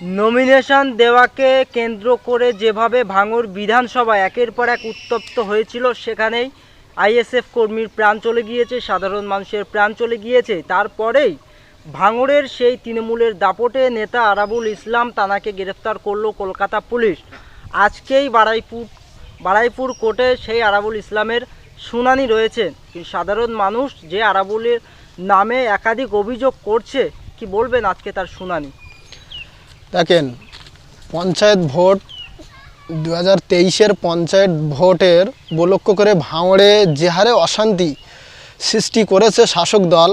Nomination দেওয়াকে কেন্দ্র করে যেভাবে ভাঙড় বিধানসভা একের পর এক উত্তপ্ত হয়েছিল, সেখানেই আইএসএফ কর্মীর প্রাণ চলে গিয়েছে, সাধারণ মানুষের প্রাণ চলে গিয়েছে। তারপরেই ভাঙড়ের সেই তৃণমূলের দাপটে নেতা আরাবুল ইসলাম তানাকে গ্রেফতার করল কলকাতা পুলিশ। আজকেই বারাইপুর বারাইপুর কোর্টে সেই আরাবুল ইসলামের শুনানি রয়েছে। সাধারণ মানুষ যে আরাবুলের নামে একাধিক অভিযোগ করছে, কি বলবেন আজকে তার শুনানি? দেখেন, পঞ্চায়েত ভোট দু হাজার তেইশের পঞ্চায়েত ভোটের উপলক্ষ করে ভাঙড়ে যে হারে অশান্তি সৃষ্টি করেছে শাসক দল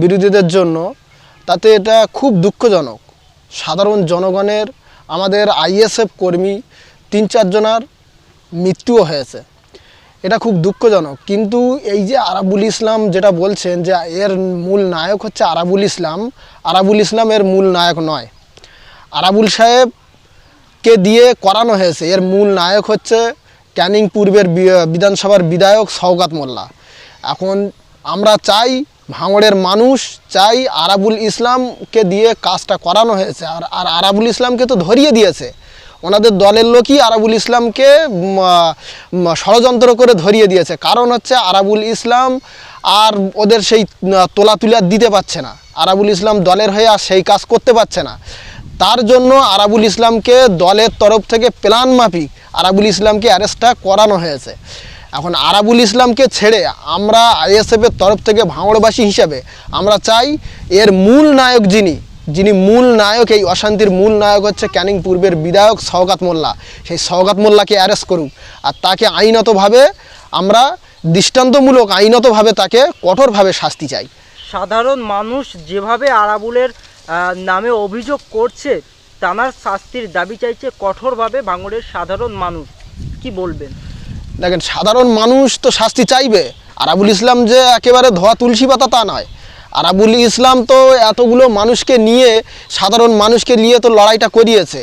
বিরোধীদের জন্য, তাতে এটা খুব দুঃখজনক। সাধারণ জনগণের, আমাদের আইএসএফ কর্মী তিন চারজনার মৃত্যুও হয়েছে। এটা খুব দুঃখজনক। কিন্তু এই যে আরাবুল ইসলাম যেটা বলছেন যে এর মূল নায়ক হচ্ছে আরাবুল ইসলাম আরাবুল ইসলাম এর মূল নায়ক নয়। আরাবুল সাহেবকে দিয়ে করানো হয়েছে। এর মূল নায়ক হচ্ছে ক্যানিং পূর্বের বিধানসভার বিধায়ক সওগাত মোল্লা। এখন আমরা চাই ভাঙড়ের মানুষ, চাই আরাবুল ইসলামকে দিয়ে কাজটা করানো হয়েছে। আর আর আরাবুল ইসলামকে তো ধরিয়ে দিয়েছে। ওনাদের দলের লোকই আরাবুল ইসলামকে ষড়যন্ত্র করে ধরিয়ে দিয়েছে। কারণ হচ্ছে আরাবুল ইসলাম আর ওদের সেই তোলা তুলা দিতে পারছে না। আরাবুল ইসলাম দলের হয়ে আর সেই কাজ করতে পারছে না। তার জন্য আরাবুল ইসলামকে দলের তরফ থেকে প্ল্যান মাফিক আরাবুল ইসলামকে অ্যারেস্টটা করানো হয়েছে। এখন আরাবুল ইসলামকে ছেড়ে আমরা আইএসএফের তরফ থেকে ভাঙড়বাসী হিসাবে আমরা চাই এর মূল নায়ক যিনি যিনি মূল নায়ক, এই অশান্তির মূল নায়ক হচ্ছে ক্যানিং পূর্বের বিধায়ক সওগাত মোল্লা। সেই সওগাত মোল্লাকে অ্যারেস্ট করুক আর তাকে আইনতভাবে আমরা দৃষ্টান্তমূলক আইনতভাবে তাকে কঠোরভাবে শাস্তি চাই। সাধারণ মানুষ যেভাবে আরাবুলের নামে অভিযোগ করছে তানার শাস্তির দাবি চাইছে কঠোরভাবে ভাঙড়ের সাধারণ মানুষ। কি বলবেন? দেখেন, সাধারণ মানুষ তো শাস্তি চাইবে। আরাবুল ইসলাম যে একেবারে ধোয়া তুলসী পাতা তা নয়। আরাবুল ইসলাম তো এতগুলো মানুষকে নিয়ে, সাধারণ মানুষকে নিয়ে তো লড়াইটা করিয়েছে।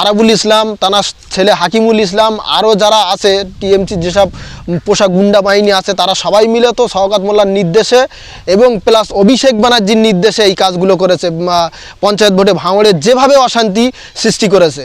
আরাবুল ইসলাম তানা ছেলে হাকিমুল ইসলাম, আরও যারা আছে, টিএমসি যেসব পোশাক গুন্ডা বাহিনী আছে, তারা সবাই মিলে তো সওগাত মোল্লার নির্দেশে এবং প্লাস অভিষেক ব্যানার্জির নির্দেশে এই কাজগুলো করেছে পঞ্চায়েত ভোটে ভাঙড়ে যেভাবে অশান্তি সৃষ্টি করেছে।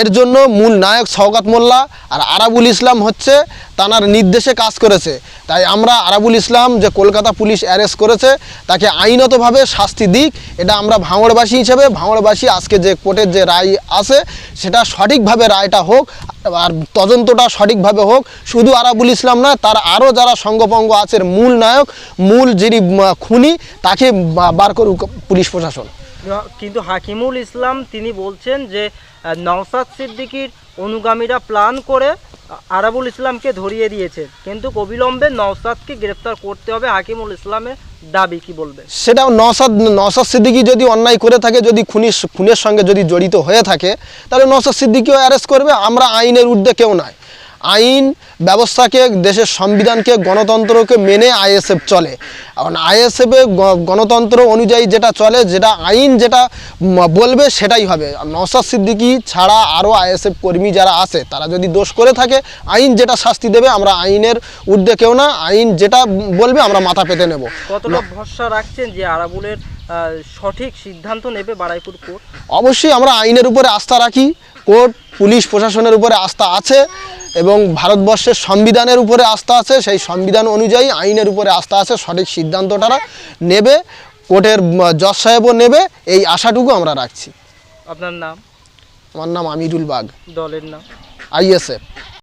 এর জন্য মূল নায়ক সওগাত মোল্লা আর আরাবুল ইসলাম হচ্ছে তানার নির্দেশে কাজ করেছে। তাই আমরা আরাবুল ইসলাম যে কলকাতা পুলিশ অ্যারেস্ট করেছে, তাকে আইনতভাবে শাস্তি দিক, এটা আমরা ভাঙড়বাসী হিসেবে, ভাঙড়বাসী আজকে যে কোর্টের যে রায় আছে, সেটা সঠিকভাবে রায়টা হোক, আর তদন্তটা সঠিকভাবে হোক, শুধু আরাবুল ইসলাম না, তার আরও যারা সঙ্গপঙ্গ আছে মূল নায়ক, মূল যিনি খুনি, তাকে বার করুক পুলিশ প্রশাসন। কিন্তু হাকিমুল ইসলাম তিনি বলছেন যে নওসাদ সিদ্দিকীর অনুগামীরা প্ল্যান করে আরাবুল ইসলামকে ধরিয়ে দিয়েছে। কিন্তু অবিলম্বে নওসাদকে গ্রেফতার করতে হবে হাকিমুল ইসলামের দাবি, কি বলবে? সেটাও নসাদ নসাদ সিদ্দিকি যদি অন্যায় করে থাকে, যদি খুনি খুনের সঙ্গে যদি জড়িত হয়ে থাকে, তাহলে নসাদ সিদ্দিকিও অ্যারেস্ট করবে, আমরা আইনের ঊর্ধ্বে কেউ নয় আইন ব্যবস্থাকে দেশের সংবিধানকে গণতন্ত্রকে মেনে আইএসএফ চলে। এখন আইএসএফে গণতন্ত্র অনুযায়ী যেটা চলে যেটা আইন যেটা বলবে সেটাই হবে। আর নওসাদ সিদ্দিকি ছাড়া আরও আইএসএফ কর্মী যারা আছে তারা যদি দোষ করে থাকে আইন যেটা শাস্তি দেবে আমরা আইনের ঊর্ধ্বে কেউ না আইন যেটা বলবে আমরা মাথা পেতে নেব। কতটা ভরসা রাখছেন যে আরাবুলের সঠিক সিদ্ধান্ত নেবে বারাইপুর কোর্ট? অবশ্যই আমরা আইনের উপরে আস্থা রাখি কোর্ট পুলিশ প্রশাসনের উপরে আস্থা আছে। এবং ভারতবর্ষের সংবিধানের উপরে আস্থা আছে সেই সংবিধান অনুযায়ী আইনের উপরে আস্থা আছে সঠিক সিদ্ধান্তটা নেবে কোর্টের জজ সাহেবও নেবে এই আশাটুকু আমরা রাখছি। আপনার নাম? আমার নাম আমিরুল বাগ। দলের নাম? আইএসএফ।